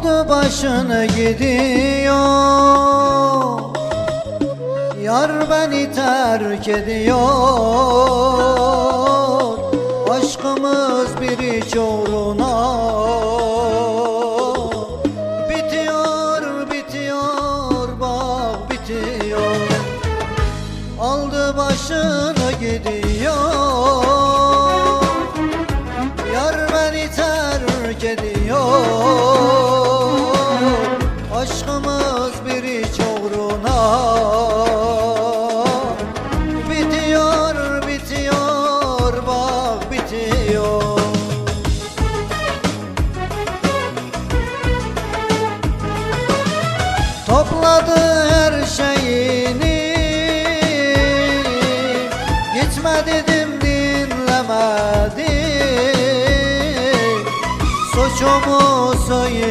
Aldı başını gidiyor. Yar beni terk ediyor. Aşkımız bir iç uğruna Topladı her şeyini. Gitme dedim dinlemedi. Suçumu söylemeden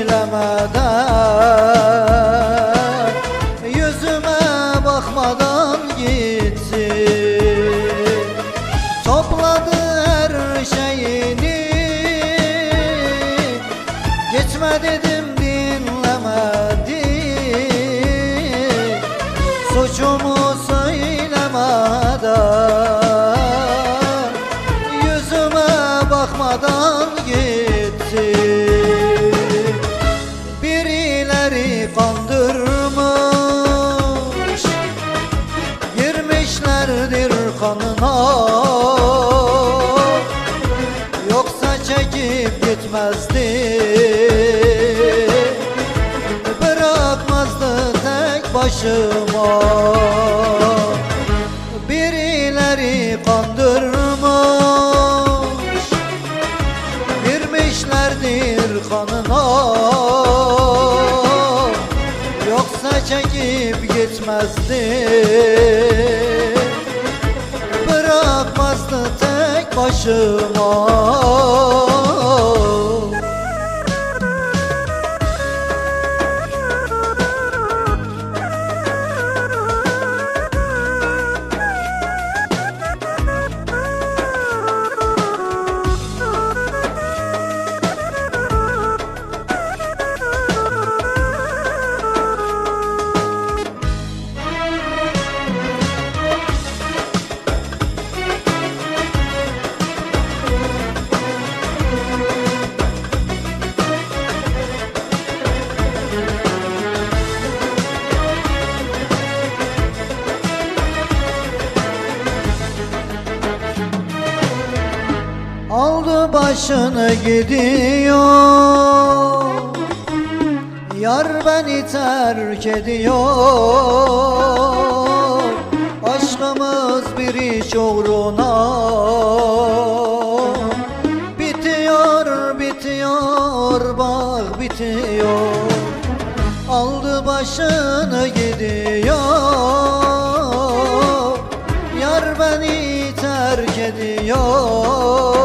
Yüzüme bakmadan gitti. Topladı her şeyini. Gitme dedim başıma. Birileri kandırmış Girmişlerdir kanına. Yoksa çekip gitmezdi. Bırakmazdı tek başıma başını gidiyor. Yar beni terk ediyor. Aşkımız bir iş uğruna Bitiyor, bitiyor, bak bitiyor. Aldı başını gidiyor. Yar beni terk ediyor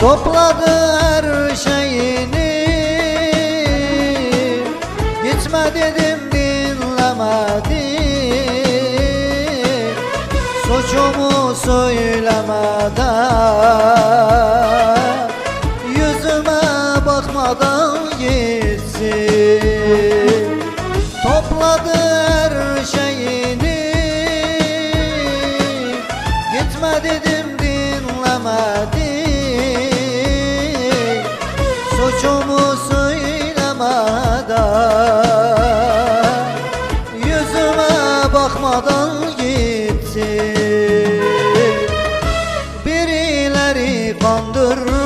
Topladı her şeyini. Gitme dedim dinlemedi Suçumu söylemeden Yüzüme bakmadan gitti Topladı kandırmış.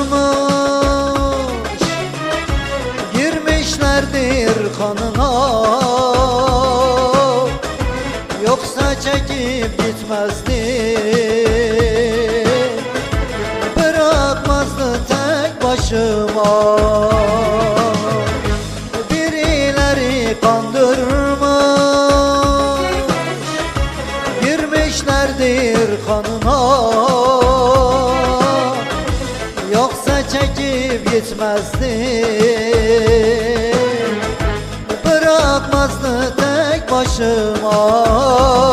Girmişlerdir kanına. Yoksa çekip gitmezdi. Bırakmazdı tek başıma. Birileri kandırmış. Girmişlerdir kanına gitmezdin Bırakmazdı tek başıma